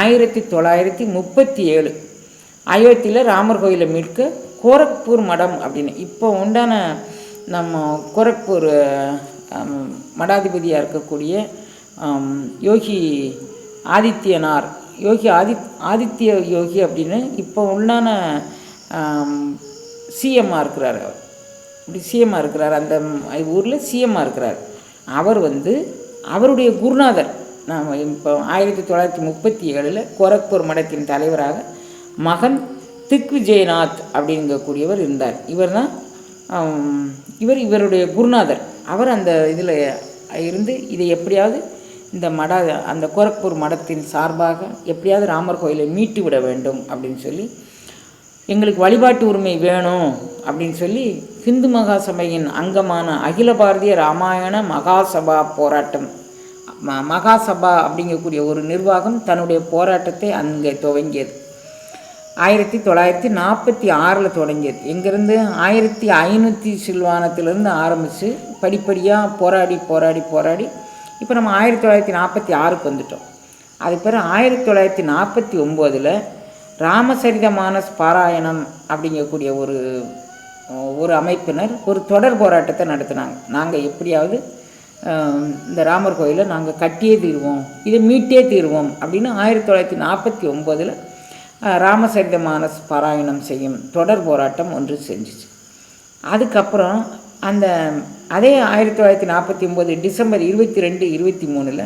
ஆயிரத்தி தொள்ளாயிரத்தி முப்பத்தி ஏழு. அயோத்தியில் ராமர் கோயிலை மீட்க கோரக்பூர் மடம் அப்படின்னு. இப்போ உண்டான நம்ம கோரக்பூர் மடாதிபதியாக இருக்கக்கூடிய யோகி ஆதித்யனார். யோகி ஆதி ஆதித்ய யோகி அப்படின்னு இப்போ உண்டான சிஎம்மாக இருக்கிறார் அவர். இப்படி சிஎம்மாக இருக்கிறார். அந்த ஊரில் சிஎம்மாக இருக்கிறார். அவர் வந்து அவருடைய குருநாதர். நாம் இப்போ ஆயிரத்தி தொள்ளாயிரத்தி முப்பத்தி ஏழில் கோரக்பூர் மடத்தின் தலைவராக மகன் திக்விஜயநாத் அப்படிங்கக்கூடியவர் இருந்தார். இவர் தான் இவர் இவருடைய குருநாதர். அவர் அந்த இதில் இருந்து இதை எப்படியாவது இந்த மட அந்த கோரக்பூர் மடத்தின் சார்பாக எப்படியாவது ராமர் கோயிலை மீட்டு விட வேண்டும் அப்படின்னு சொல்லி எங்களுக்கு வழிபாட்டு உரிமை வேணும் அப்படின்னு சொல்லி ஹிந்து மகாசபையின் அங்கமான அகில பாரதிய ராமாயண மகாசபா போராட்டம் ம மகாசபா அப்படிங்கக்கூடிய ஒரு நிர்வாகம் தன்னுடைய போராட்டத்தை அங்கே துவங்கியது. ஆயிரத்தி தொள்ளாயிரத்தி நாற்பத்தி ஆறில் தொடங்கியது. இங்கேருந்து ஆயிரத்தி ஐநூற்றி சில்வானத்திலேருந்து ஆரம்பித்து படிப்படியாக போராடி போராடி போராடி இப்போ நம்ம ஆயிரத்தி தொள்ளாயிரத்தி நாற்பத்தி ஆறுக்கு வந்துட்டோம். அது பிறகு ஆயிரத்தி தொள்ளாயிரத்தி நாற்பத்தி ஒம்போதில் ராமசரித மானஸ் பாராயணம் அப்படிங்கக்கூடிய ஒரு ஒரு அமைப்பினர் ஒரு தொடர் போராட்டத்தை நடத்தினாங்க. நாங்கள் எப்படியாவது இந்த ராமர் கோயிலை நாங்கள் கட்டியே தீருவோம். இதை மீட்டே தீருவோம் அப்படின்னு ஆயிரத்தி தொள்ளாயிரத்தி நாற்பத்தி ஒம்போதில் ராமசரித மானஸ் பாராயணம் செய்யும் தொடர் போராட்டம் ஒன்று செஞ்சுச்சு. அதுக்கப்புறம் அந்த அதே ஆயிரத்தி தொள்ளாயிரத்தி நாற்பத்தி ஒம்பது டிசம்பர் இருபத்தி ரெண்டு இருபத்தி மூணில்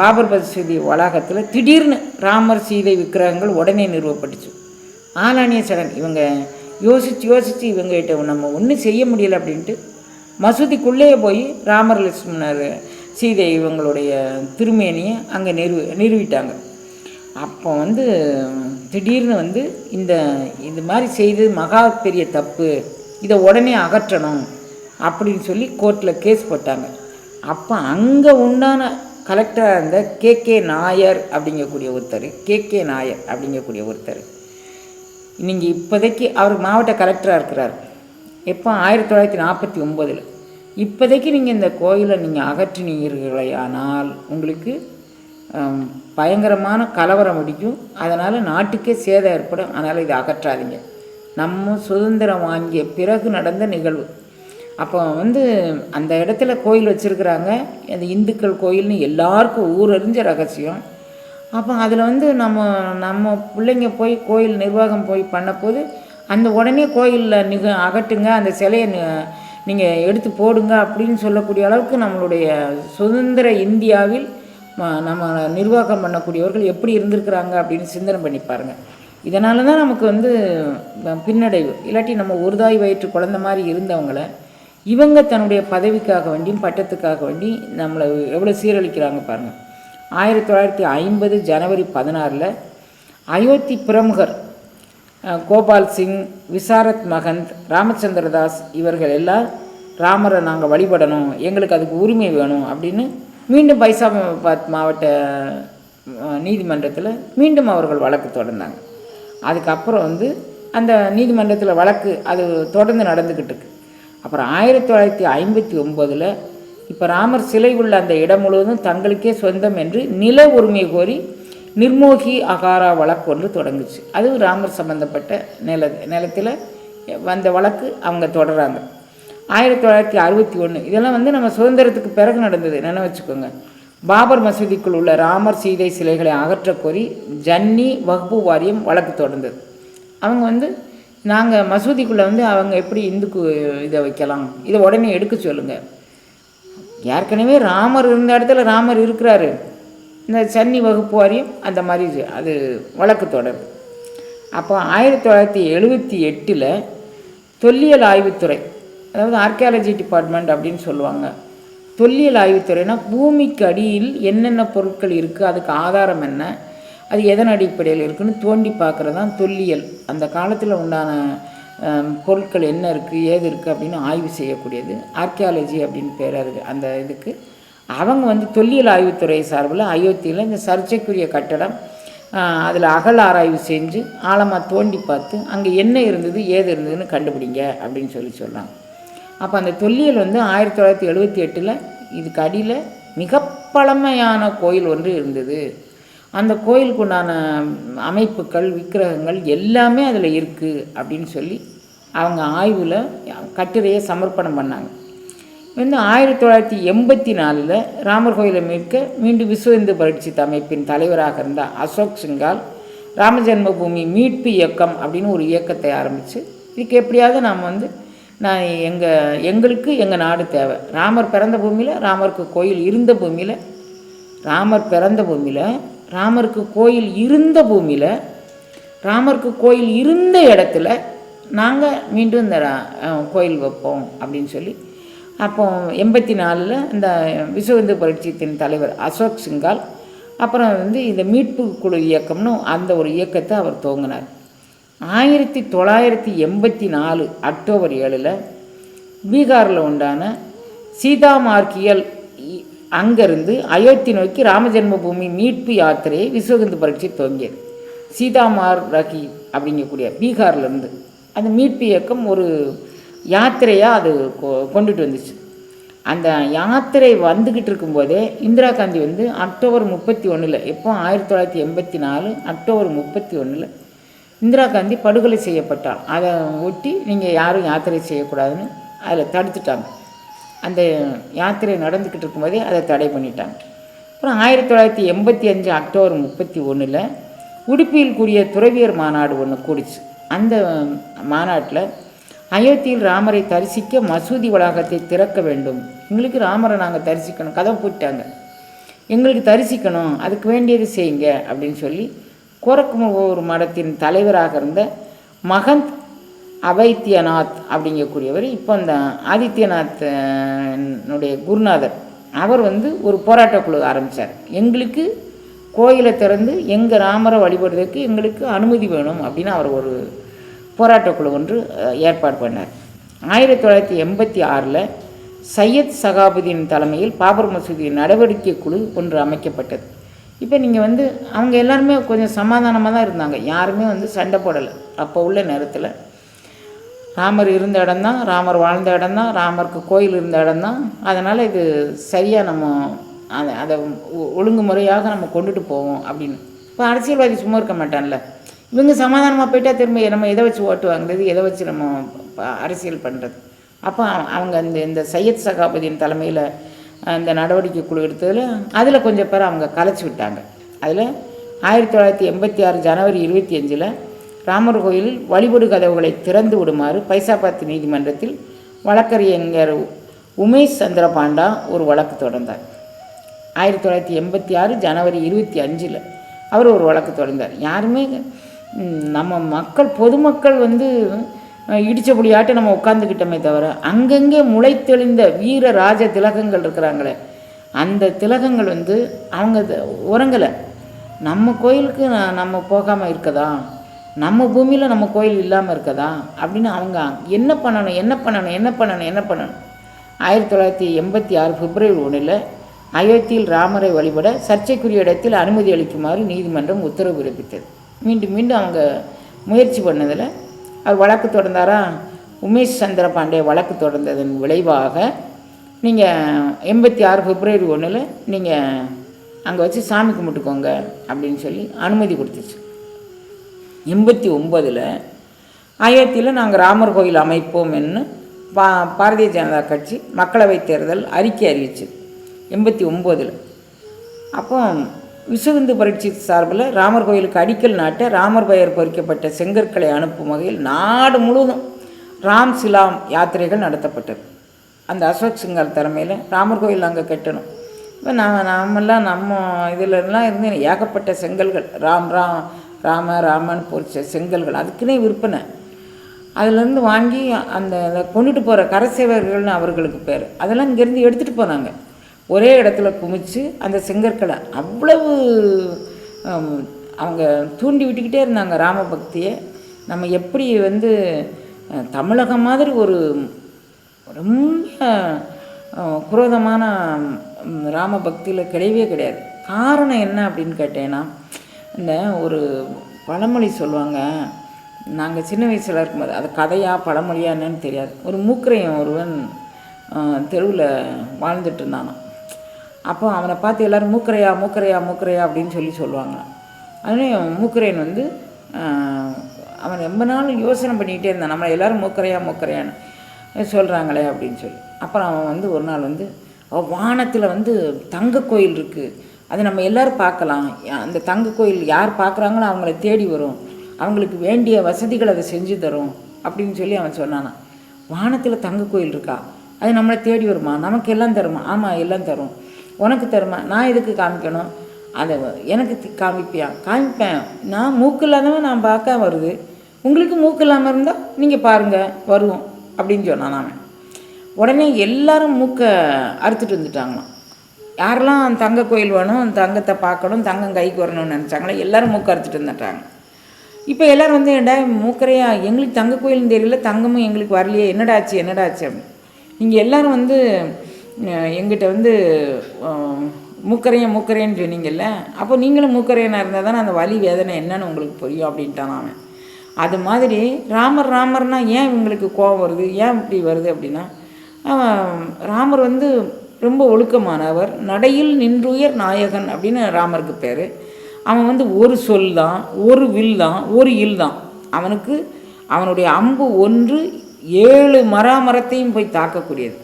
பாபர் மசூதி வளாகத்தில் திடீர்னு ராமர் சீதை விக்கிரகங்கள் உடனே நிறுவப்பட்டுச்சு. ஆலானிய சடன் இவங்க யோசித்து யோசித்து இவங்ககிட்ட நம்ம ஒன்றும் செய்ய முடியலை அப்படின்ட்டு மசூதிக்குள்ளேயே போய் ராமர் லட்சுமணர் சீதை இவங்களுடைய திருமேனியை அங்கே நிறுவ நிறுவிட்டாங்க. அப்போ வந்து திடீர்னு வந்து இந்த இது மாதிரி செய்தது மகா பெரிய தப்பு. இதை உடனே அகற்றணும் அப்படின்னு சொல்லி கோர்ட்டில் கேஸ் போட்டாங்க. அப்போ அங்கே உண்டான கலெக்டராக இருந்த கே கே நாயர் அப்படிங்கக்கூடிய ஒருத்தர் கே கே நாயர் அப்படிங்கக்கூடிய ஒருத்தர். நீங்கள் இப்போதைக்கு அவர் மாவட்ட கலெக்டராக இருக்கிறார். எப்போ? ஆயிரத்தி தொள்ளாயிரத்தி நாற்பத்தி ஒம்போதில். இப்போதைக்கு நீங்கள் இந்த கோயிலை நீங்கள் அகற்றினீர்களே ஆனால் உங்களுக்கு பயங்கரமான கலவரம் அடிக்கும். அதனால் நாட்டுக்கே சேதம் ஏற்படும். அதனால் இதை அகற்றாதீங்க. நம்ம சுதந்திரம் வாங்கிய பிறகு நடந்த நிகழ்வு. அப்போ வந்து அந்த இடத்துல கோயில் வச்சுருக்குறாங்க. அந்த இந்துக்கள் கோயில்னு எல்லாருக்கும் ஊரறிஞ்ச ரகசியம். அப்போ அதில் வந்து நம்ம நம்ம பிள்ளைங்க போய் கோயில் நிர்வாகம் போய் பண்ணப்போது அந்த உடனே கோயிலில் நிக அகட்டுங்க அந்த சிலையை நீங்கள் எடுத்து போடுங்க அப்படின்னு சொல்லக்கூடிய அளவுக்கு நம்மளுடைய சுதந்திர இந்தியாவில் நம்ம நிர்வாகம் பண்ணக்கூடியவர்கள் எப்படி இருந்திருக்கிறாங்க அப்படின்னு சிந்தனை பண்ணி பாருங்கள் இதனால தான் நமக்கு வந்து பின்னடைவு. இல்லாட்டி நம்ம ஒரு தாய் வயிற்று குழந்த மாதிரி இருந்தவங்கள இவங்க தன்னுடைய பதவிக்காக வேண்டியும் பட்டத்துக்காக வேண்டி நம்மளை எவ்வளோ சீரழிக்கிறாங்க பாருங்கள் ஆயிரத்தி தொள்ளாயிரத்தி ஐம்பது ஜனவரி பதினாறில் அயோத்தி பிரமுகர் கோபால் சிங் விசாரத் மகந்த் ராமச்சந்திர தாஸ் இவர்கள் எல்லாம் ராமரை நாங்கள் வழிபடணும் எங்களுக்கு அதுக்கு உரிமை வேணும் அப்படின்னு மீண்டும் பைசாபாத் மாவட்ட நீதிமன்றத்தில் மீண்டும் அவர்கள் வழக்கு தொடர்ந்தாங்க. அதுக்கப்புறம் வந்து அந்த நீதிமன்றத்தில் வழக்கு அது தொடர்ந்து நடந்துக்கிட்டு இருக்கு. அப்புறம் ஆயிரத்தி தொள்ளாயிரத்தி ஐம்பத்தி ஒம்போதில் இப்போ ராமர் சிலை உள்ள அந்த இடம் முழுவதும் தங்களுக்கே சொந்தம் என்று நில உரிமை கோரி நிர்மோகி அகாரா வழக்கு ஒன்று தொடங்குச்சு. அதுவும் ராமர் சம்பந்தப்பட்ட நில நிலத்தில் வந்த வழக்கு அவங்க தொடர்றாங்க ஆயிரத்தி தொள்ளாயிரத்தி அறுபத்தி ஒன்று இதெல்லாம் வந்து நம்ம சுதந்திரத்துக்கு பிறகு நடந்தது. நினைவு வச்சுக்கோங்க. பாபர் மசூதிக்குள் உள்ள ராமர் சீதை சிலைகளை அகற்றக் கோரி ஜன்னி வகுப்பு வாரியம் வழக்கு தொடர்ந்தது. அவங்க வந்து நாங்கள் மசூதிக்குள்ளே வந்து அவங்க எப்படி இந்துக்கு இதை வைக்கலாம்? இதை உடனே எடுக்க சொல்லுங்கள் ஏற்கனவே ராமர் இருந்த இடத்துல ராமர் இருக்கிறாரு. இந்த சன்னி வகுப்பு வாரியம் அந்த மாதிரி அது வழக்கு தொடருது அப்போ ஆயிரத்தி தொள்ளாயிரத்தி எழுபத்தி எட்டில் தொல்லியல் ஆய்வுத்துறை அதாவது ஆர்கியாலஜி டிபார்ட்மெண்ட் அப்படின்னு சொல்லுவாங்க. தொல்லியல் ஆய்வுத்துறைனா பூமிக்கு அடியில் என்னென்ன பொருட்கள் இருக்குது அதுக்கு ஆதாரம் என்ன அது எதன் அடிப்படையில் இருக்குன்னு தோண்டி பார்க்குறது தான் தொல்லியல். அந்த காலத்தில் உண்டான பொருட்கள் என்ன இருக்குது ஏது இருக்குது அப்படின்னு ஆய்வு செய்யக்கூடியது ஆர்கியாலஜி அப்படின்னு பேர் அதுக்கு அந்த இதுக்கு. அவங்க வந்து தொல்லியல் ஆய்வுத்துறை சார்பில் அயோத்தியில் இந்த சர்ச்சைக்குரிய கட்டடம் அதில் அகல் ஆராய்வு செஞ்சு ஆழமாக தோண்டி பார்த்து அங்கே என்ன இருந்தது ஏது இருந்ததுன்னு கண்டுபிடிங்க அப்படின்னு சொல்லி சொல்கிறாங்க அப்போ அந்த தொல்லியல் வந்து ஆயிரத்தி தொள்ளாயிரத்தி எழுபத்தி எட்டில் இதுக்கு அடியில் மிக பழமையான கோயில் ஒன்று இருந்தது. அந்த கோயிலுக்குண்டான அமைப்புகள் விக்கிரகங்கள் எல்லாமே அதில் இருக்குது அப்படின்னு சொல்லி அவங்க ஆய்வில் கட்டுரையை சமர்ப்பணம் பண்ணாங்க. வந்து ஆயிரத்தி தொள்ளாயிரத்தி எண்பத்தி நாலில் ராமர் கோயிலை மீட்க மீண்டும் விஸ்வ இந்து பரட்சி அமைப்பின் தலைவராக இருந்த அசோக் சிங்கால் ராம பூமி மீட்பு இயக்கம் அப்படின்னு ஒரு இயக்கத்தை ஆரம்பித்து இதுக்கு எப்படியாவது நாம் வந்து நான் எங்கள் எங்களுக்கு எங்கள் நாடு தேவை. ராமர் பிறந்த பூமியில் ராமருக்கு கோயில் இருந்த பூமியில் ராமர் பிறந்த பூமியில் ராமருக்கு கோயில் இருந்த பூமியில் ராமருக்கு கோயில் இருந்த இடத்துல நாங்கள் மீண்டும் இந்த ரா- கோயில் வைப்போம் அப்படின்னு சொல்லி அப்போ எண்பத்தி நாலில் இந்த விஸ்வ இந்து தலைவர் அசோக் சிங்கால் அப்புறம் வந்து இந்த மீட்பு குழு இயக்கம்னு அந்த ஒரு இயக்கத்தை அவர் துவங்கினார். ஆயிரத்தி தொள்ளாயிரத்தி எண்பத்தி நாலு அக்டோபர் ஏழில் பீகாரில் உண்டான சீதா மார்க்கியல் இ- அயோத்தி நோக்கி ராமஜென்மபூமி மீட்பு யாத்திரையை விஸ்வகந்து பரீட்சை துவங்கியது. சீதாமார் ரகி அப்படிங்கக்கூடிய பீகார்லேருந்து அந்த மீட்பு இயக்கம் ஒரு யாத்திரையாக அது கொ- கொண்டுட்டு வந்துச்சு. அந்த யாத்திரை வந்துக்கிட்டு இருக்கும்போதே இந்திரா காந்தி வந்து அக்டோபர் முப்பத்தி ஒன்றில் எப்போ? ஆயிரத்தி தொள்ளாயிரத்தி எண்பத்தி நாலு அக்டோபர் முப்பத்தி ஒன்றில் இந்திரா காந்தி படுகொலை செய்யப்பட்டார். அதை ஒட்டி நீங்கள் யாரும் யாத்திரை செய்யக்கூடாதுன்னு அதில் தடுத்துட்டாங்க. அந்த யாத்திரை நடந்துக்கிட்டு இருக்கும்போதே அதை தடை பண்ணிட்டாங்க. அப்புறம் ஆயிரத்தி தொள்ளாயிரத்தி எண்பத்தி அஞ்சு அக்டோபர் முப்பத்தி ஒன்றில் உடுப்பியில் கூடிய துறவியர் மாநாடு ஒன்று கூடிச்சு. அந்த மாநாட்டில் அயோத்தியில் ராமரை தரிசிக்க மசூதி வளாகத்தை திறக்க வேண்டும். எங்களுக்கு ராமரை நாங்கள் தரிசிக்கணும். கதவை போயிட்டாங்க எங்களுக்கு தரிசிக்கணும். அதுக்கு வேண்டியது செய்யுங்க அப்படின்னு சொல்லி கோரக்குமூர் மடத்தின் தலைவராக இருந்த மகந்த் அவைத்தியநாத் அப்படிங்கக்கூடியவர் இப்போ அந்த ஆதித்யநாத்னுடைய குருநாதர் அவர் வந்து ஒரு போராட்ட குழு ஆரம்பித்தார் எங்களுக்கு கோயிலை திறந்து எங்கள் ராமரை வழிபடுறதுக்கு எங்களுக்கு அனுமதி வேணும் அப்படின்னு அவர் ஒரு போராட்டக் குழு ஒன்று ஏற்பாடு பண்ணார். ஆயிரத்தி தொள்ளாயிரத்தி எண்பத்தி ஆறில் சையத் சகாபுதீன் தலைமையில் பாபர் மசூதி நடவடிக்கை குழு ஒன்று அமைக்கப்பட்டது. இப்போ நீங்கள் வந்து அவங்க எல்லாருமே கொஞ்சம் சமாதானமாக தான் இருந்தாங்க. யாருமே வந்து சண்டை போடலை. அப்போ உள்ள நேரத்தில் ராமர் இருந்த இடம்தான் ராமர் வாழ்ந்த இடம்தான் ராமருக்கு கோயில் இருந்த இடம்தான் அதனால் இது சரியாக நம்ம அதை அதை ஒழுங்குமுறையாக நம்ம கொண்டுட்டு போவோம் அப்படின்னு. இப்போ அரசியல்வாதி சும்மா இருக்க மாட்டான்ல. இவங்க சமாதானமாக போயிட்டா திரும்ப நம்ம எதை வச்சு ஓட்டு வாங்குறது எதை வச்சு நம்ம ப- அரசியல் பண்ணுறது அப்போ அவங்க அந்த இந்த சையத் சகாபதியின் தலைமையில் அந்த நடவடிக்கை குழு எடுத்ததில் அதில் கொஞ்சம் பேர் அவங்க கலைச்சி விட்டாங்க. அதில் ஆயிரத்தி தொள்ளாயிரத்தி எண்பத்தி ஆறு ஜனவரி இருபத்தி அஞ்சில் ராமர் கோயிலில் வழிபடு கதவுகளை திறந்து விடுமாறு பைசாபாத் நீதிமன்றத்தில் வழக்கறிஞர் உமேஷ் சந்திர பாண்டா ஒரு வழக்கு தொடர்ந்தார். ஆயிரத்தி தொள்ளாயிரத்தி எண்பத்தி ஆறு ஜனவரி இருபத்தி அஞ்சில் அவர் ஒரு வழக்கு தொடர்ந்தார். யாருமே நம்ம மக்கள் பொதுமக்கள் வந்து அஹ், நம்ம உட்காந்துக்கிட்டோமே தவிர அங்கங்கே முளைத்தெளிந்த வீர ராஜ திலகங்கள் இருக்கிறாங்களே அந்த திலகங்கள் வந்து அவங்க உறங்கலை. நம்ம கோயிலுக்கு நம்ம போகாமல் இருக்கதா? நம்ம பூமியில் நம்ம கோயில் இல்லாமல் இருக்கதா? அப்படின்னு அவங்க என்ன பண்ணணும் என்ன பண்ணணும் என்ன பண்ணணும் என்ன பண்ணணும்? ஆயிரத்தி தொள்ளாயிரத்தி எண்பத்தி ஆறு பிப்ரவரி ஒன்றில் அயோத்தியில் ராமரை வழிபட சர்ச்சைக்குரிய இடத்தில் அனுமதி அளிக்குமாறு நீதிமன்றம் உத்தரவு பிறப்பித்தது. மீண்டும் மீண்டும் அவங்க முயற்சி பண்ணதில் அவர் வழக்கு தொடர்ந்தாரா? உமேஷ் சந்திர பாண்டே வழக்கு தொடர்ந்ததன் விளைவாக நீங்கள் எண்பத்தி ஆறு பிப்ரவரி ஒன்றில் நீங்கள் அங்கே வச்சு சாமி கும்பிட்டுக்கோங்க அப்படின்னு சொல்லி அனுமதி கொடுத்துச்சு. எண்பத்தி ஒம்பதில் அயோத்தியில் நாங்கள் ராமர் கோயில் அமைப்போம்னு பா பாரதிய ஜனதா கட்சி மக்களவைத் தேர்தல் அறிக்கை அறிவிச்சு. எண்பத்தி ஒம்போதில் அப்போ விசுவந்து பரீட்சி சார்பில் ராமர் கோயிலுக்கு அடிக்கல் நாட்ட ராமர் பெயர் பொறிக்கப்பட்ட செங்கற்களை அனுப்பும் வகையில் நாடு முழுவதும் ராம் சிலாம் யாத்திரைகள் நடத்தப்பட்டது. அந்த அசோக் சிங்கார் தலைமையில் ராமர் கோயில் அங்கே கட்டணும். இப்போ நாம் நாமெல்லாம் நம்ம இதிலலாம் இருந்து ஏகப்பட்ட செங்கல்கள் ராம் ராம் ராம ராமன் பொறிச்ச செங்கல்கள் அதுக்குன்னே விற்பனை. அதிலேருந்து வாங்கி அந்த கொண்டுட்டு போகிற கரசேவர்கள்னு அவர்களுக்கு பேர். அதெல்லாம் இங்கேருந்து எடுத்துகிட்டு போனாங்க. ஒரே இடத்துல குமிச்சு அந்த செங்கற்களை அவ்வளவு அவங்க தூண்டி விட்டுக்கிட்டே இருந்தாங்க ராம பக்தியை நம்ம எப்படி வந்து தமிழகம் மாதிரி ஒரு ரொம்ப குரோதமான ராம பக்தியில் கிடையவே கிடையாது. காரணம் என்ன அப்படின்னு கேட்டேன்னா இந்த ஒரு பழமொழி சொல்லுவாங்க நாங்கள் சின்ன வயசில் இருக்கும்போது அது கதையாக பழமொழியா என்னன்னு தெரியாது. ஒரு மூக்கரையன் ஒருவன் தெருவில் வாழ்ந்துட்டு இருந்தானோ அப்போ அவனை பார்த்து எல்லோரும் மூக்கரையா மூக்கரையா மூக்கரையா அப்படின்னு சொல்லி சொல்லுவாங்க. அதுலேயும் மூக்கரையன் வந்து அவன் ரொம்ப நாள் யோசனை பண்ணிக்கிட்டே இருந்தான். நம்ம எல்லோரும் மூக்கரையா மூக்கரையான்னு சொல்கிறாங்களே அப்படின்னு சொல்லி. அப்புறம் அவன் வந்து ஒரு நாள் வந்து வானத்தில் வந்து தங்க கோயில் இருக்குது அதை நம்ம எல்லாரும் பார்க்கலாம். அந்த தங்க கோயில் யார் பார்க்குறாங்களோ அவங்கள தேடி வரும். அவங்களுக்கு வேண்டிய வசதிகள் அதை செஞ்சு தரும் அப்படின்னு சொல்லி அவன் சொன்னானான் வானத்தில் தங்க கோயில் இருக்கா? அது நம்மளை தேடி வருமா? நமக்கு எல்லாம் தருமா? ஆமாம் எல்லாம் தரும். உனக்கு தருமா நான் எதுக்கு காமிக்கணும்? அதை எனக்கு காமிப்பியா? காமிப்பேன். நான் மூக்கு இல்லாதவன் நான் பார்க்க வருது. உங்களுக்கு மூக்கு இல்லாமல் இருந்தால் நீங்கள் பாருங்கள் வருவோம் அப்படின்னு சொன்னான் அவன். உடனே எல்லாரும் மூக்கை அறுத்துட்டு வந்துட்டாங்களாம். யாரெல்லாம் தங்க கோயில் வேணும் தங்கத்தை பார்க்கணும் தங்கம் கைக்கு வரணும்னு நினச்சாங்களோ எல்லோரும் மூக்கை அறுத்துட்டு வந்துட்டாங்க. இப்போ எல்லோரும் வந்து என்னடா மூக்கரையா? எங்களுக்கு தங்க கோயிலும் தெரியல தங்கமும் எங்களுக்கு வரலையே என்னடா ஆச்சு என்னடா ஆச்சு அப்படின்னு. நீங்கள் எல்லோரும் வந்து எங்கிட்ட வந்து அஹ், மூக்கரையன் மூக்கரையன்னு சொன்னீங்கல்ல அப்போ நீங்களும் மூக்கரையனாக இருந்தால் தானே அந்த வலி வேதனை என்னன்னு உங்களுக்கு புரியும் அப்படின்ட்டான் அவன். அது மாதிரி ராமர் ராமர்னா ஏன் இவங்களுக்கு கோபம் வருது? ஏன் இப்படி வருது அப்படின்னா ராமர் வந்து ரொம்ப ஒழுக்கமானவர் நடையில் நின்றுயர் நாயகன் அப்படின்னு ராமருக்கு பேர். அவன் வந்து ஒரு சொல் தான் ஒரு வில் தான் ஒரு இல் தான். அவனுக்கு அவனுடைய அம்பு ஒன்று ஏழு மராமரத்தையும் போய் தாக்கக்கூடியது.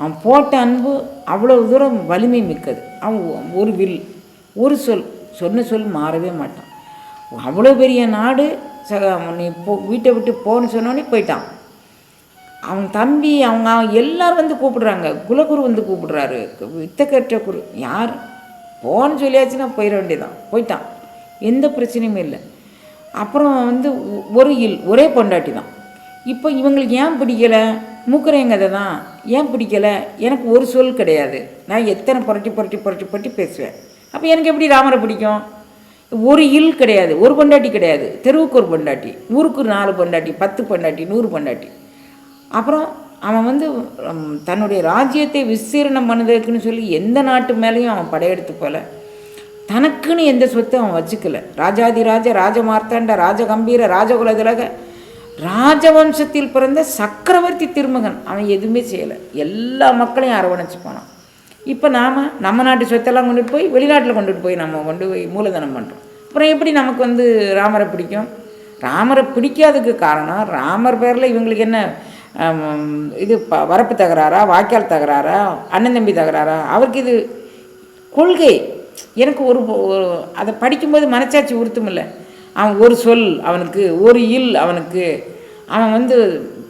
அவன் போட்ட அன்பு அவ்வளவு தூரம் வலிமை மிக்கது. அவன் ஒரு வில் ஒரு சொல் சொன்ன சொல் மாறவே மாட்டான். அவ்வளோ பெரிய நாடு ச நீ போ வீட்டை விட்டு போன்னு சொன்னோன்னே போயிட்டான். அவன் தம்பி அவங்க எல்லோரும் வந்து கூப்பிடுறாங்க. குலகுரு வந்து கூப்பிடுறாரு. வித்தக்கற்ற குரு யார்? போன்னு சொல்லியாச்சுன்னா போயிட வேண்டியதான் போயிட்டான். எந்த பிரச்சனையும் இல்லை. அப்புறம் வந்து ஒரு இல் ஒரே பொண்டாட்டி தான் இப்போ இவங்களுக்கு ஏன் பிடிக்கலை? மூக்குறேங்கதை தான் ஏன் பிடிக்கலை? எனக்கு ஒரு சொல் கிடையாது. நான் எத்தனை புரட்டி புரட்டி புரட்டி புரட்டி பேசுவேன். அப்போ எனக்கு எப்படி ராமரை பிடிக்கும்? ஒரு இல் கிடையாது. ஒரு பொண்டாட்டி கிடையாது. தெருவுக்கு ஒரு பொண்டாட்டி ஊருக்கு நாலு பொண்டாட்டி பத்து பொண்டாட்டி நூறு பொண்டாட்டி. அப்புறம் அவன் வந்து தன்னுடைய ராஜ்யத்தை விஸ்தீரணம் பண்ணுறதுக்குன்னு சொல்லி எந்த நாட்டு மேலேயும் அவன் படையெடுத்து போல தனக்குன்னு எந்த சொத்தை அவன் வச்சுக்கல. ராஜாதிராஜ ராஜமார்த்தாண்ட ராஜகம்பீர ராஜகுலதிலக ராஜவம்சத்தில் பிறந்த சக்கரவர்த்தி திருமகன். அவன் எதுவுமே செய்யலை. எல்லா மக்களையும் அரவணைச்சு போனான். இப்போ நாம் நம்ம நாட்டு சொத்தெல்லாம் கொண்டுட்டு போய் வெளிநாட்டில் கொண்டுட்டு போய் நம்ம கொண்டு போய் மூலதனம் பண்ணுறோம் அப்புறம் எப்படி நமக்கு வந்து ராமரை பிடிக்கும்? ராமரை பிடிக்காததுக்கு காரணம் ராமர் பேரில் இவங்களுக்கு என்ன இது ப வரப்பு தகராறா வாய்க்கால் தகராறா அண்ணன் தம்பி தகராறா? அவருக்கு இது கொள்கை. எனக்கு ஒரு அதை படிக்கும்போது மனச்சாட்சி உறுத்துமில்ல அவன் ஒரு சொல் அவனுக்கு ஒரு இல் அவனுக்கு அவன் வந்து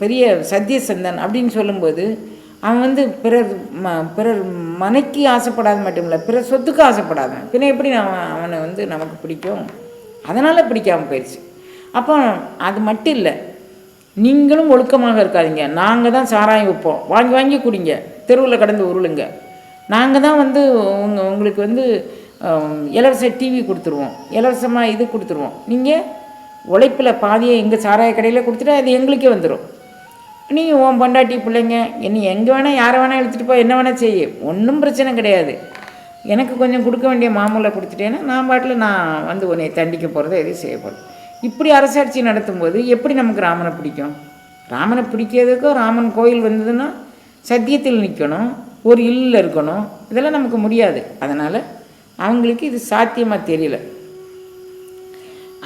பெரிய சத்தியசந்தன் அப்படின்னு சொல்லும்போது அவன் வந்து பிறர் ம பிறர் மனைக்கு ஆசைப்படாத மட்டும் இல்லை பிறர் சொத்துக்கு ஆசைப்படாதவன். பின்ன எப்படி அவன் அவனை வந்து நமக்கு பிடிக்கும்? அதனால் பிடிக்காமல் போயிடுச்சு அப்போ அது மட்டும் இல்லை நீங்களும் ஒழுக்கமாக இருக்காதீங்க. நாங்கள் தான் சாராயம் வைப்போம் வாங்கி வாங்கி குடிங்க. தெருவில் கடந்து உருளுங்க. நாங்கள் தான் வந்து உங்க உங்களுக்கு வந்து இலவச டிவி கொடுத்துருவோம். இலவசமாக இது கொடுத்துருவோம். நீங்கள் உழைப்பில் பாதியை எங்கள் சாராய கடையில் கொடுத்துட்டா அது எங்களுக்கே வந்துடும் நீங்கள் உன் பொண்டாட்டி பிள்ளைங்க என்ன எங்கே வேணால் யாரை வேணால் எடுத்துகிட்டு போய் என்ன வேணால் செய்ய. ஒன்றும் பிரச்சனை கிடையாது. எனக்கு கொஞ்சம் கொடுக்க வேண்டிய மாமூலை கொடுத்துட்டேன்னா நான் பாட்டில் நான் வந்து உன்னை தண்டிக்க போகிறத எதையும் செய்ய போகிறேன் இப்படி அரசாட்சி நடத்தும்போது எப்படி நமக்கு ராமனை பிடிக்கும்? ராமனை பிடிக்கிறதுக்கும் ராமன் கோயில் வந்ததுன்னா சத்தியத்தில் நிற்கணும் ஒரு இல்லில் இருக்கணும். இதெல்லாம் நமக்கு முடியாது. அதனால் அவங்களுக்கு இது சாத்தியமாக தெரியல.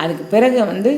அதுக்கு பிறகு வந்து